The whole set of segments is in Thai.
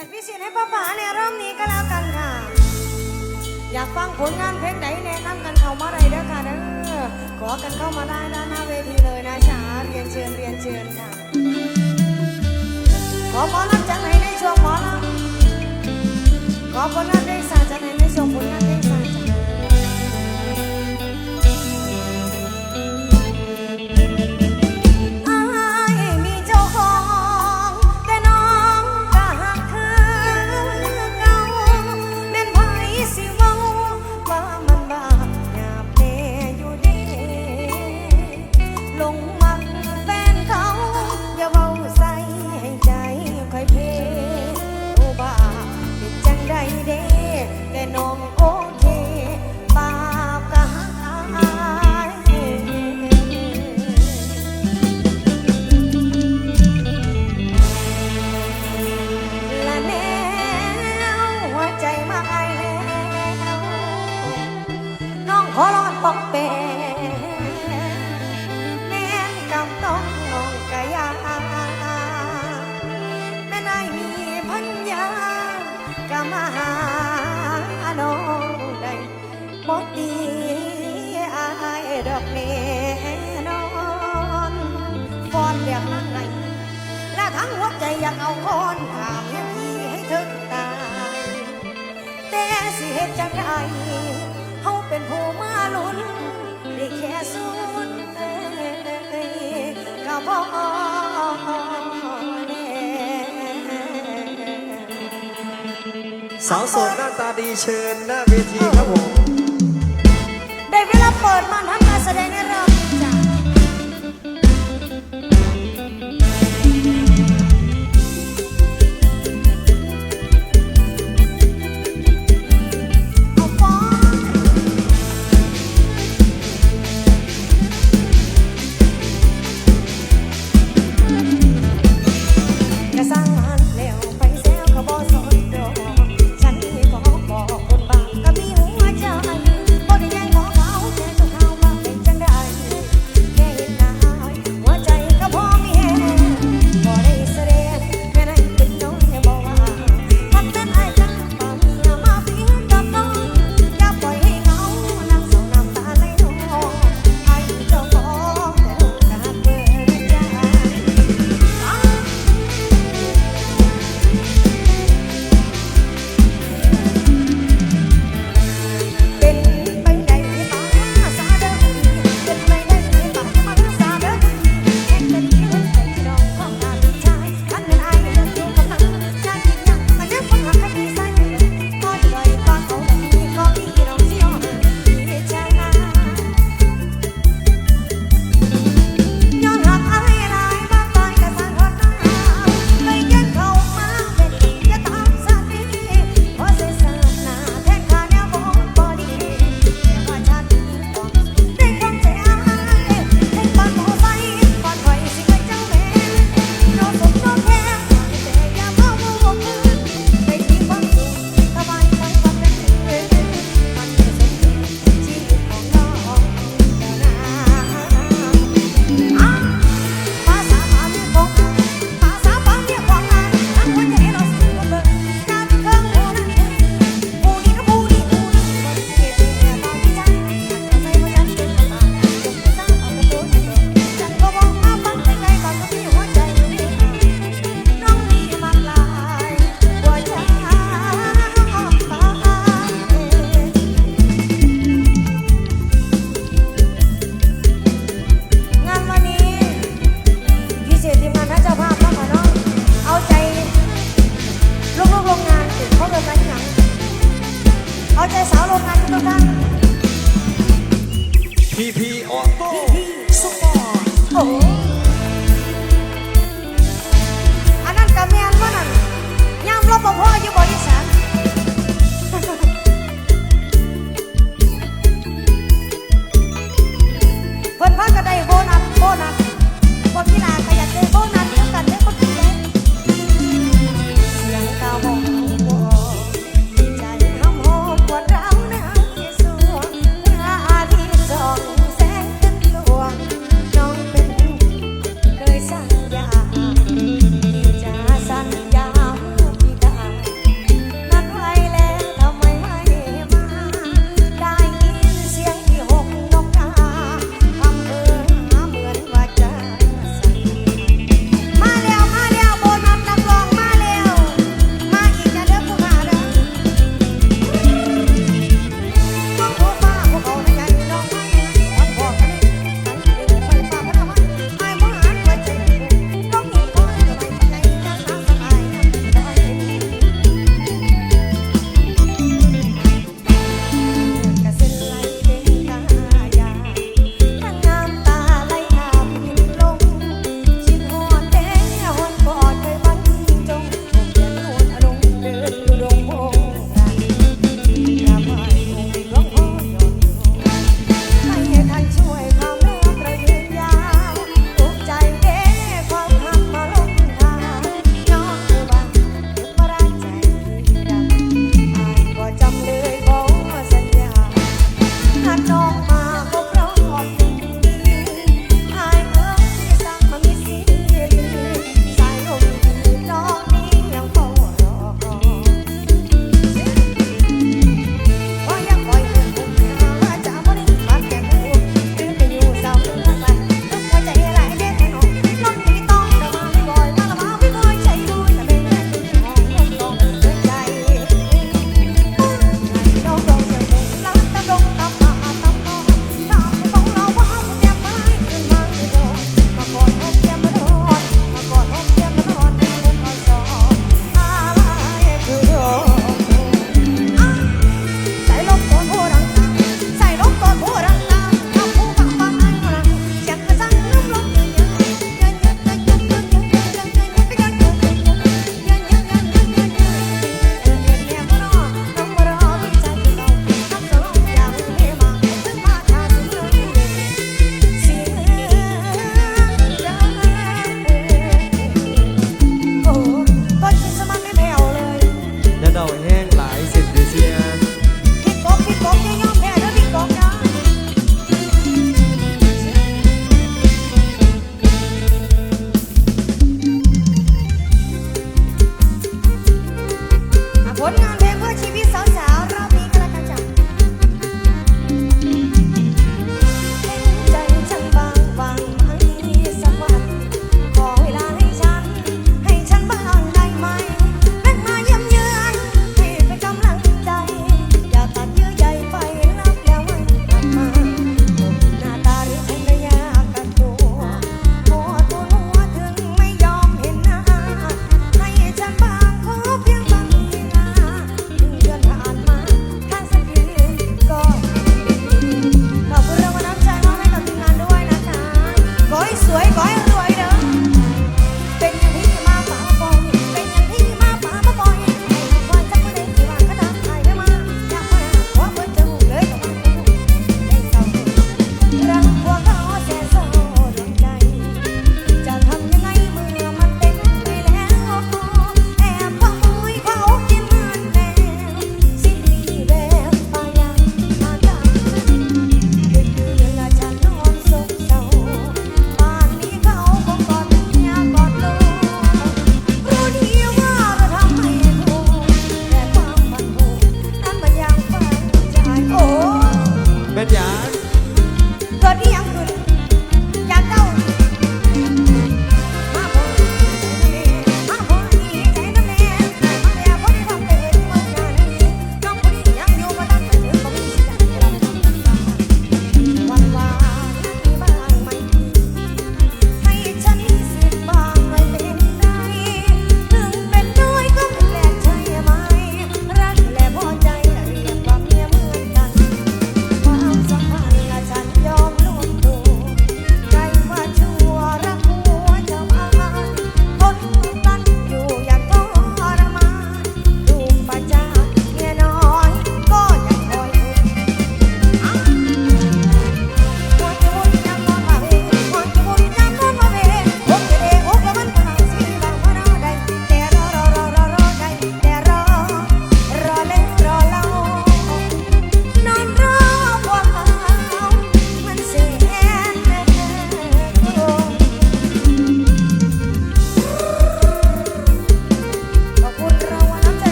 จัดพิเศษให้ป้าป๋าในรอบนี้ก็แล้วกันค่ะ อยากฟังผลงานเพลงไหนแนะนำกันเข้ามาได้เด้อค่ะเด้อขอกันเข้ามาได้ด้านหน้าเวทีเลยนะจ๊ะเรียนเชิญเรียนเชิญค่ะ ขอหมอลำจังให้ในช่วงหมอลำขอพลนัดเพลงสาใจ ดีเชิญหน้าเวทีครับผม ผลงานเพ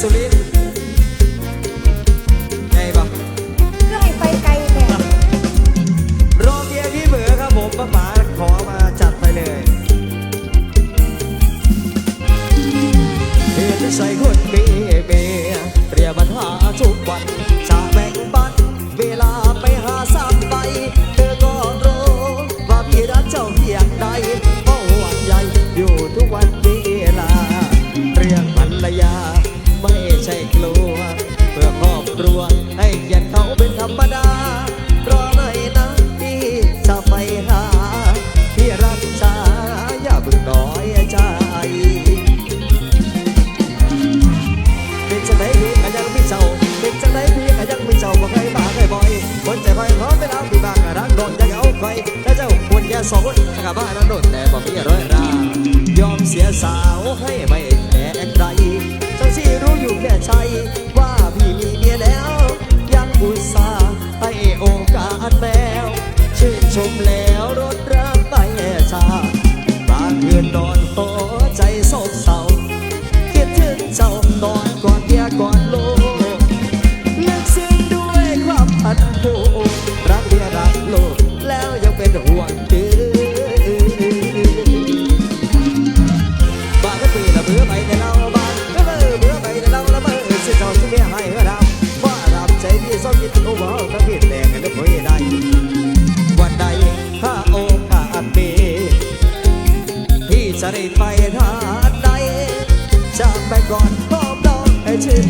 So.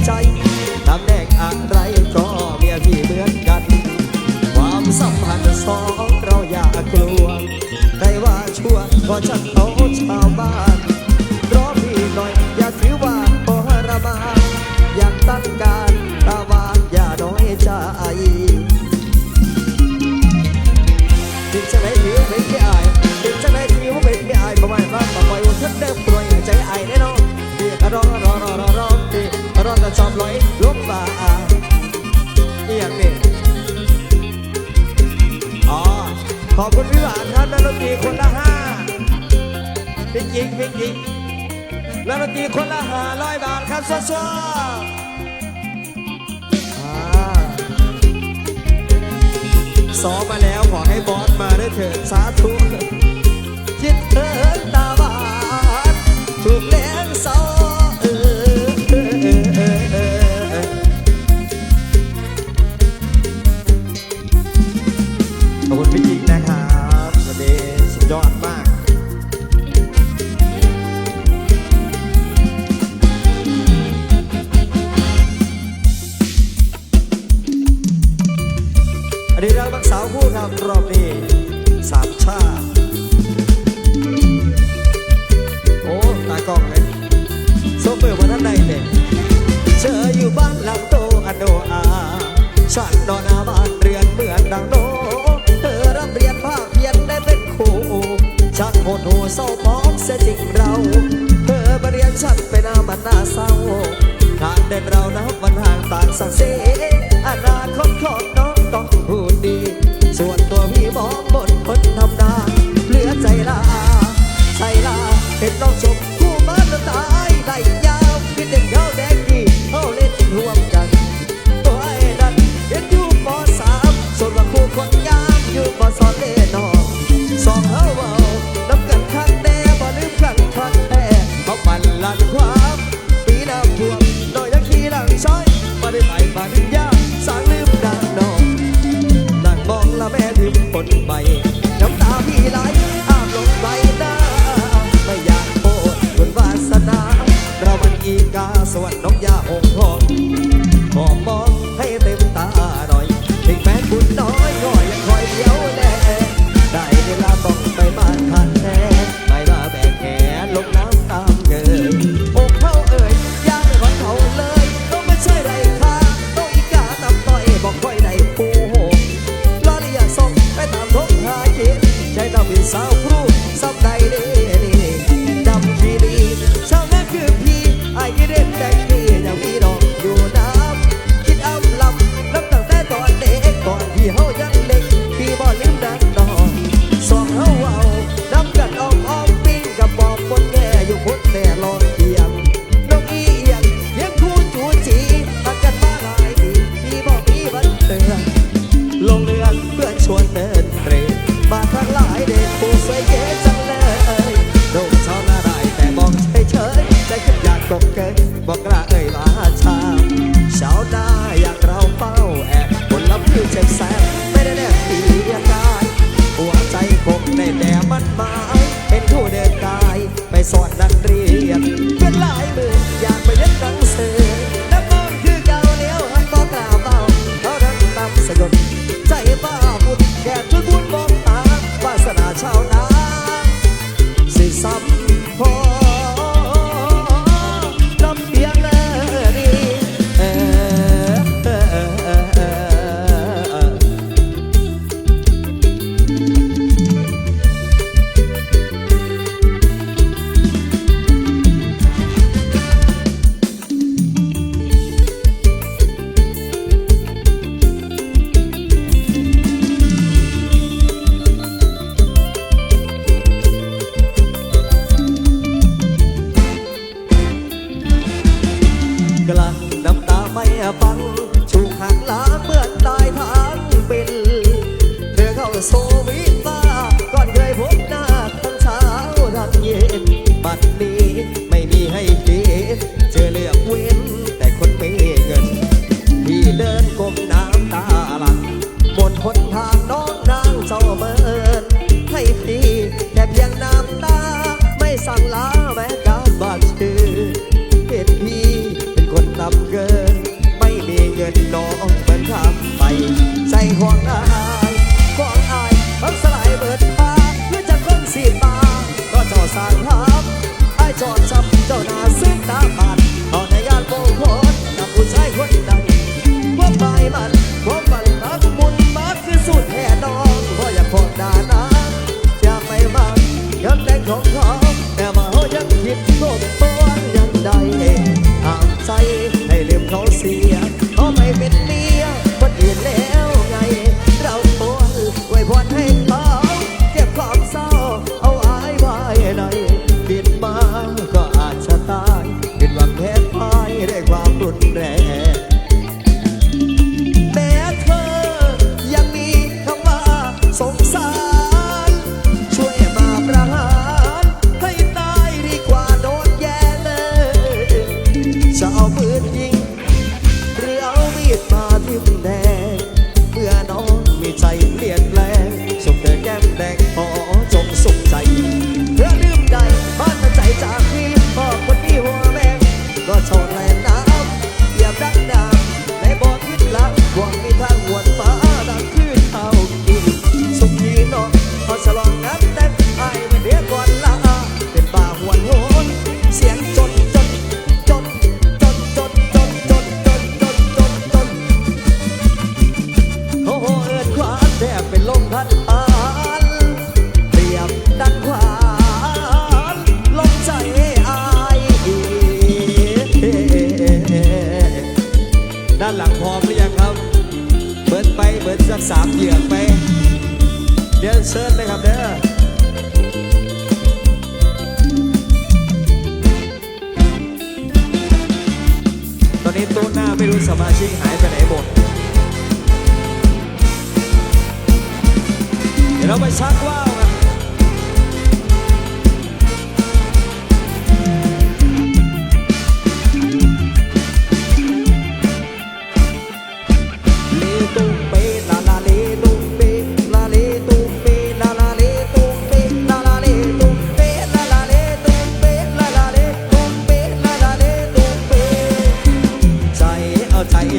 ใจตำแหน่งอะไรก็เมียพี่เหมือนกัน ความสัมพันธ์สองเราอย่ากลัวได้ว่าชั่วก็จะเอาชาวบ้านรอพี่หน่อยอย่าถือว่าพอระบาอยากตั้งการตาวานอย่าน้อยใจถึงจะไหนถือไม่ได้ อนก็ชอบลอยลงบ่าเอียงนี่อ๋อขอบคุณพี่หวานครับนักดนตรีคนละห้าพี่กิ๊กพี่กิ๊กนักดนตรีคนละห้าร้อยบาทครับซัวซัวซ้อมมาแล้วขอให้บอสมาได้เถิดสาธุคิดเถิดตาบานถูกแล้ว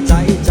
ใจใจ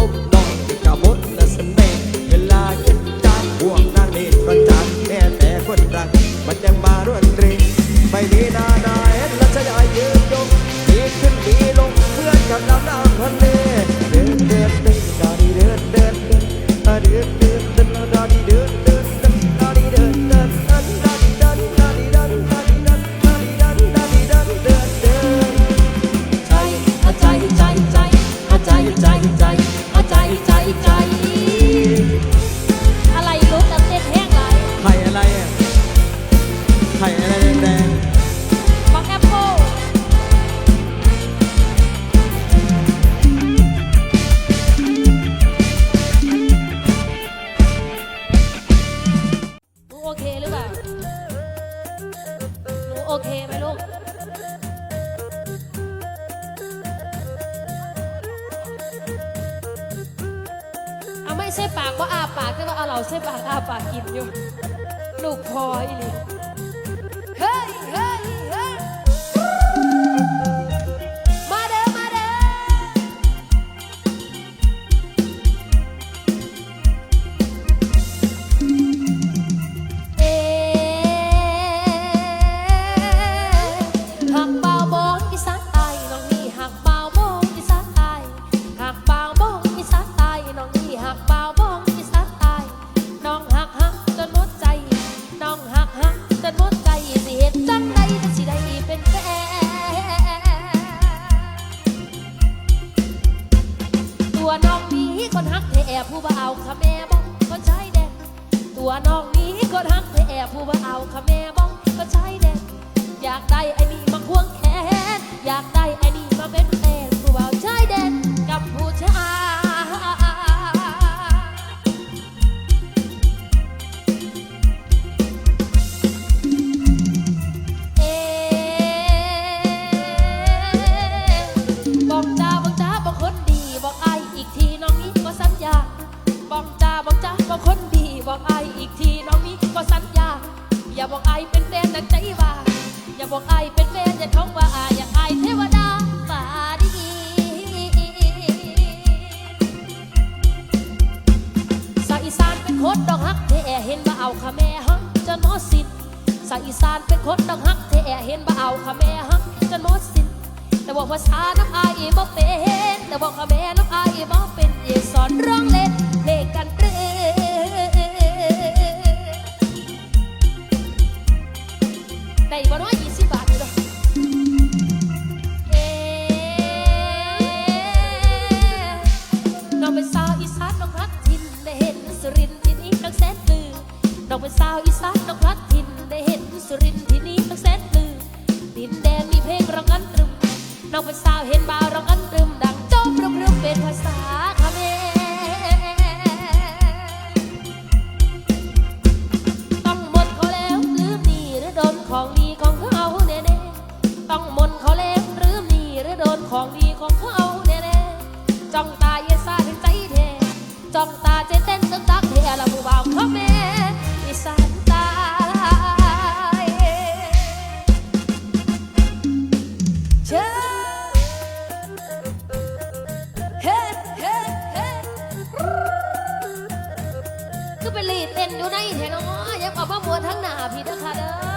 con ใช่ปากว่าอาปากแต่ว่าเอาเราใช่ปากอาปากกินอยู่ ลูกพออีห เป็นลีดเต้นอยู่ในแถวนอยอย่าบอกว่าบัวทั้งหน้าพี่นะคะเด้อ